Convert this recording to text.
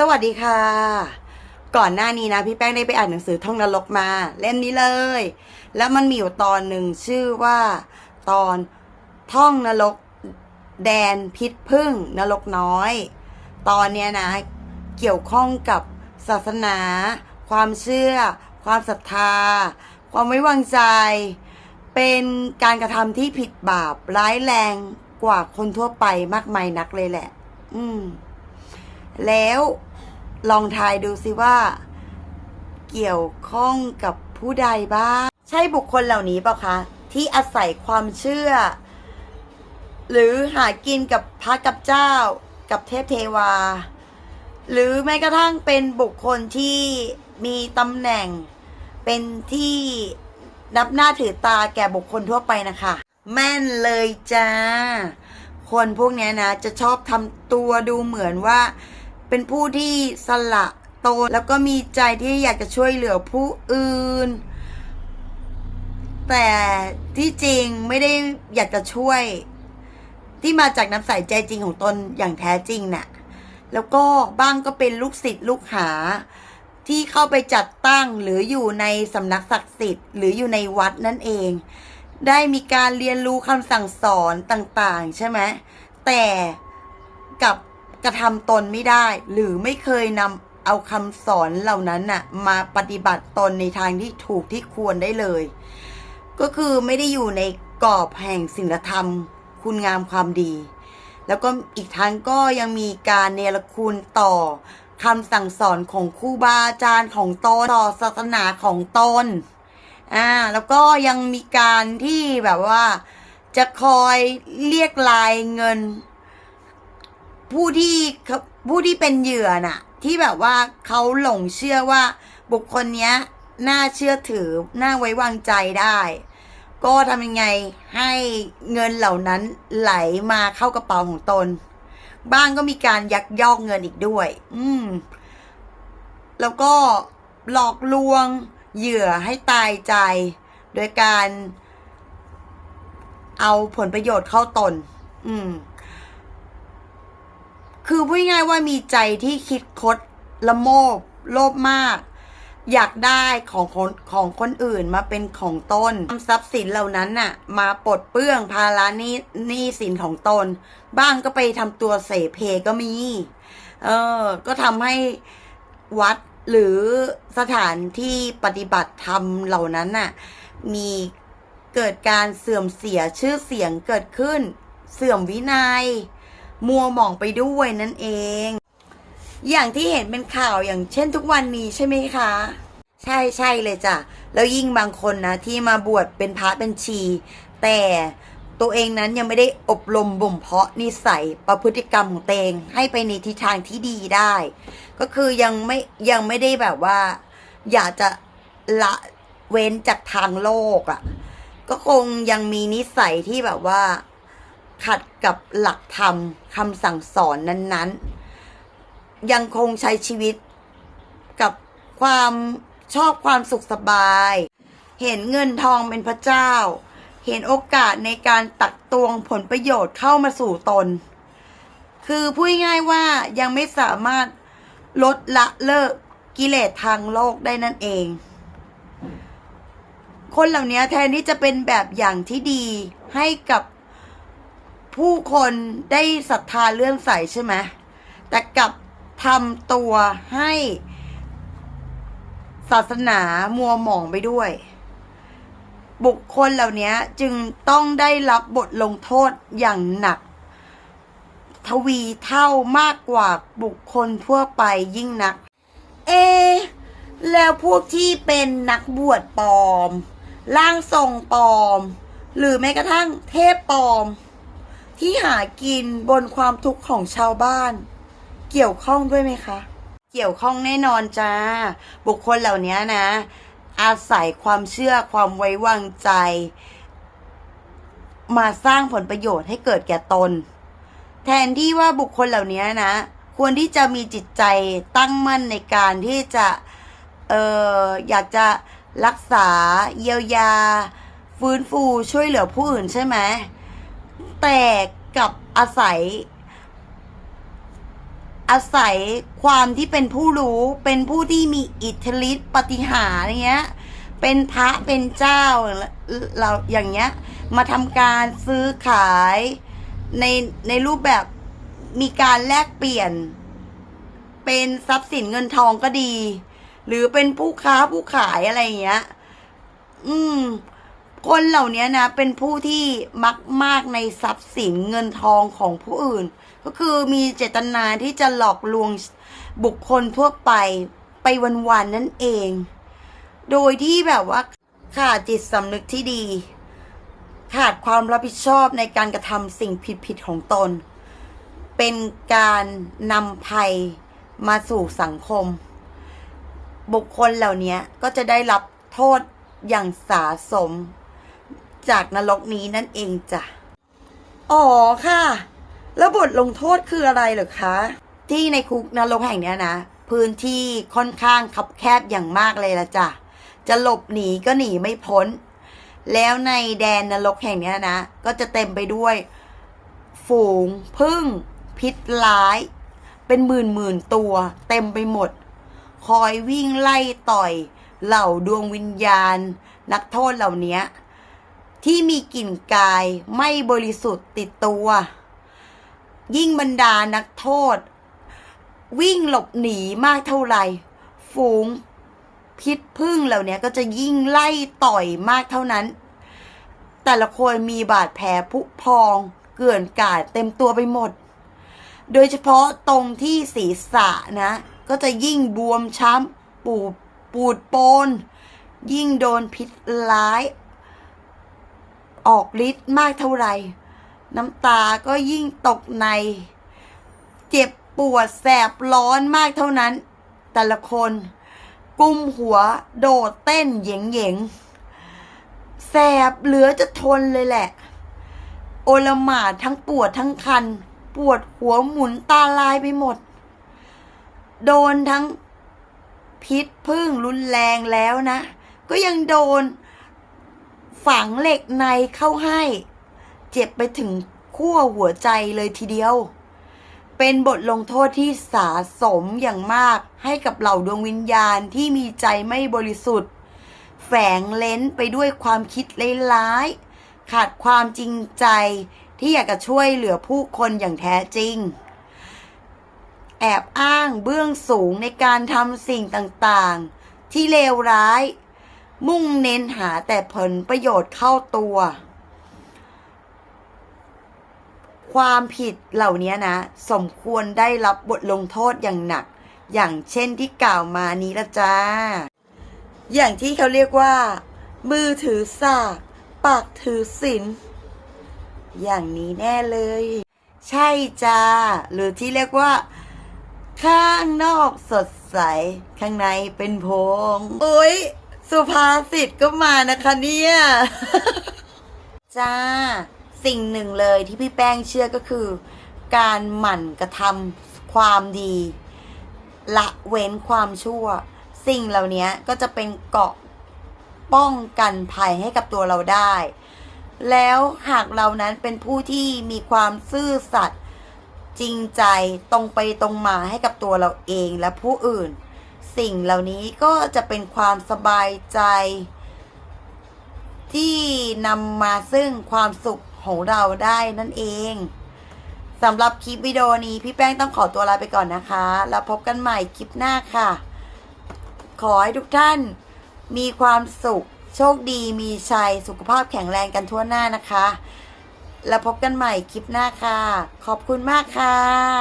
สวัสดีค่ะ ก่อนหน้านี้นะ พี่แป้งได้ไปอ่านหนังสือท่องนรกมา เล่มนี้เลย แล้วมันมีอยู่ตอนหนึ่งชื่อว่า ตอนท่องนรกแดนพิษพึ่งนรกน้อย ตอนเนี้ยนะ เกี่ยวข้องกับศาสนา ความเชื่อ ความศรัทธา ความไว้วางใจ เป็นการกระทำที่ผิดบาปร้ายแรงกว่าคนทั่วไปมากมายนักเลยแหละ อืมแล้ว ลองทายดูสิว่า เกี่ยวข้องกับผู้ใดบ้าง ใช่บุคคลเหล่านี้เปล่าคะ ที่อาศัยความเชื่อ หรือหากินกับพระกับเจ้า กับเทพเทวา หรือแม้กระทั่งเป็นบุคคลที่มีตำแหน่ง เป็นที่นับหน้าถือตาแก่บุคคลทั่วไปนะคะ แม่นเลยจ้า คนพวกนี้นะ จะชอบทำตัวดูเหมือนว่า เป็นผู้ที่สละตนแล้วก็มีใจที่อยากจะช่วยเหลือผู้อื่น แต่ที่จริงไม่ได้อยากจะช่วย ที่มาจากน้ำใสใจจริงของตนอย่างแท้จริงน่ะ แล้วก็บ้างก็เป็นลูกศิษย์ลูกหา ที่เข้าไปจัดตั้งหรืออยู่ในสำนักศักดิ์สิทธิ์หรืออยู่ในวัดนั่นเอง ได้มีการเรียนรู้คำสั่งสอนต่างๆ ใช่ไหมแต่กับ กระทำตนไม่ได้ หรือไม่เคยนำเอาคำสอนเหล่านั้นน่ะ มาปฏิบัติตนในทางที่ถูกที่ควรได้เลย ก็คือไม่ได้อยู่ในกรอบแห่งศีลธรรม คุณงามความดี แล้วก็อีกทั้งก็ยังมีการเนรคุณต่อคำสั่งสอนของครูบาอาจารย์ของตนต่อศาสนาของตนอ่าแล้วก็ยังมีการที่แบบว่า จะคอยเรียกรายเงิน ผู้ที่ผู้ที่เป็นเหยื่อน่ะ ที่แบบว่าเขาหลงเชื่อว่าบุคคลเนี้ยน่าเชื่อถือน่าไว้วางใจได้ ก็ทำยังไงให้เงินเหล่านั้นไหลมาเข้ากระเป๋าของตน บ้างก็มีการยักยอกเงินอีกด้วย อืม แล้วก็หลอกลวงเหยื่อให้ตายใจ โดยการเอาผลประโยชน์เข้าตน อืม คือพูดง่ายๆว่ามีใจที่คิดคดละโมบ โลภมาก อยากได้ของคนของคนอื่นมาเป็นของตนนำทรัพย์สินเหล่านั้นน่ะ มาปลดเปลื้องภาระนี้นี้สินของตน บ้างก็ไปทำตัวเสเพก็มี เออ ก็ทำให้วัดหรือสถานที่ปฏิบัติธรรมเหล่านั้นน่ะ มีเกิดการเสื่อมเสียชื่อเสียงเกิดขึ้น เสื่อมวินยัย มัวหมองไปด้วยนั่นเอง อย่างที่เห็นเป็นข่าวอย่างเช่นทุกวันนี้ใช่ไหมคะ ใช่ใช่เลยจ้ะ แล้วยิ่งบางคนนะ ที่มาบวชเป็นพระเป็นชี แต่ตัวเองนั้นยังไม่ได้อบรมบ่มเพาะนิสัยประพฤติกรรมของตัวเองให้ไปในทิศทางที่ดีได้ ก็คือยังไม่ยังไม่ได้แบบว่า อยากจะละเว้นจากทางโลกอะ่ะ ก็คงยังมีนิสัยที่แบบว่า ขัดกับหลักธรรมคำสั่งสอนนั้นๆ ยังคงใช้ชีวิตกับความชอบความสุขสบาย เห็นเงินทองเป็นพระเจ้า เห็นโอกาสในการตักตวงผลประโยชน์เข้ามาสู่ตน คือพูดง่ายว่ายังไม่สามารถลดละเลิกกิเลสทางโลกได้นั่นเอง คนเหล่านี้แทนที่จะเป็นแบบอย่างที่ดีให้กับ ผู้คนได้ศรัทธาเลื่อมใสใช่ไหมแต่กลับทำตัวให้ศาสนามัวหมองไปด้วย บุคคลเหล่านี้จึงต้องได้รับบทลงโทษอย่างหนัก ทวีเท่ามากกว่าบุคคลทั่วไปยิ่งนัก เอ แล้วพวกที่เป็นนักบวชปลอมร่างทรงปลอม หรือแม้กระทั่งเทพปลอม ที่หากินบนความทุกข์ของชาวบ้าน เกี่ยวข้องด้วยไหมคะ เกี่ยวข้องแน่นอนจ้า บุคคลเหล่านี้นะ อาศัยความเชื่อความไว้วางใจ มาสร้างผลประโยชน์ให้เกิดแก่ตน แทนที่ว่าบุคคลเหล่านี้นะ ควรที่จะมีจิตใจตั้งมั่นในการที่จะ เอออยากจะรักษา เยียวยา ฟื้นฟูช่วยเหลือผู้อื่นใช่ไหม แต่กับอาศัย อาศัยความที่เป็นผู้รู้เป็นผู้ที่มีอิทธิฤทธิ์ปฏิหารเงี้ย เป็นพระเป็นเจ้าเราอย่างเงี้ย มาทำการซื้อขายในในรูปแบบมีการแลกเปลี่ยน เป็นทรัพย์สินเงินทองก็ดี หรือเป็นผู้ค้าผู้ขายอะไรเงี้ย อืม คนเหล่านี้นะ เป็นผู้ที่มักมากในทรัพย์สินเงินทองของผู้อื่น ก็คือมีเจตนาที่จะหลอกลวงบุคคลทั่วไปไปวันๆนั่นเอง โดยที่แบบว่าขาดจิตสำนึกที่ดี ขาดความรับผิดชอบในการกระทำสิ่งผิดๆของตน เป็นการนำภัยมาสู่สังคม บุคคลเหล่านี้ก็จะได้รับโทษอย่างสาสม จากนรกนี้นั่นเองจ้ะ อ๋อค่ะ แล้วบทลงโทษคืออะไรเหรอคะ ที่ในคุกนรกแห่งนี้นะ พื้นที่ค่อนข้างคับแคบอย่างมากเลยละจ้ะ จะหลบหนีก็หนีไม่พ้น แล้วในแดนนรกแห่งนี้นะ ก็จะเต็มไปด้วย ฝูงพึ่ง พิษร้าย เป็นหมื่นหมื่นตัว เต็มไปหมด คอยวิ่งไล่ต่อย เหล่าดวงวิญญาณ นักโทษเหล่านี้ ที่มีกลิ่นกายไม่บริสุทธิ์ติดตัว ยิ่งบรรดานักโทษ วิ่งหลบหนีมากเท่าไหร่ ฝูงพิษพึ่งเหล่านี้ก็จะยิ่งไล่ต่อยมากเท่านั้น แต่ละคนมีบาดแผลผุพองเกลื่อนกาดเต็มตัวไปหมด โดยเฉพาะตรงที่ศีรษะนะ ก็จะยิ่งบวมช้ำปูดปูดโปน ยิ่งโดนพิษร้าย ออกฤทธิ์มากเท่าไหร่ น้ำตาก็ยิ่งตกใน เจ็บปวดแสบร้อนมากเท่านั้น แต่ละคน กุมหัวโดดเต้นเหยงเหยงแสบเหลือจะทนเลยแหละ โอลมาทั้งปวดทั้งคัน ปวดหัวหมุนตาลายไปหมด โดนทั้งพิษพึ่งรุนแรงแล้วนะ ก็ยังโดน ฝังเหล็กในเข้าให้ เจ็บไปถึงขั้วหัวใจเลยทีเดียว เป็นบทลงโทษที่สาสมอย่างมากให้กับเหล่าดวงวิญญาณที่มีใจไม่บริสุทธิ์ แฝงเล้นไปด้วยความคิดร้ายๆขาดความจริงใจที่อยากจะช่วยเหลือผู้คนอย่างแท้จริง แอบอ้างเบื้องสูงในการทำสิ่งต่างๆ ที่เลวร้าย มุ่งเน้นหาแต่ผลประโยชน์เข้าตัว ความผิดเหล่านี้นะ สมควรได้รับบทลงโทษอย่างหนัก อย่างเช่นที่กล่าวมานี้ละจ้า อย่างที่เขาเรียกว่า มือถือสากปากถือศีลอย่างนี้แน่เลย ใช่จ้า หรือที่เรียกว่า ข้างนอกสดใส ข้างในเป็นโพงโอ้ย สุภาษิตก็มานะคะเนี่ย จ้า สิ่งหนึ่งเลยที่พี่แป้งเชื่อก็คือ การหมั่นกระทำความดี ละเว้นความชั่ว สิ่งเหล่านี้ก็จะเป็นเกาะป้องกันภัยให้กับตัวเราได้ แล้วหากเรานั้นเป็นผู้ที่มีความซื่อสัตย์จริงใจตรงไปตรงมาให้กับตัวเราเองและผู้อื่น สิ่งเหล่านี้ก็จะเป็นความสบายใจ ที่นำมาซึ่งความสุขของเราได้นั่นเองสำหรับคลิปวิดีโอนี้พี่แป้งต้องขอตัวลาไปก่อนนะคะ แล้วพบกันใหม่คลิปหน้าค่ะ ขอให้ทุกท่านมีความสุข โชคดีมีชัย สุขภาพแข็งแรงกันทั่วหน้านะคะ แล้วพบกันใหม่คลิปหน้าค่ะ ขอบคุณมากค่ะ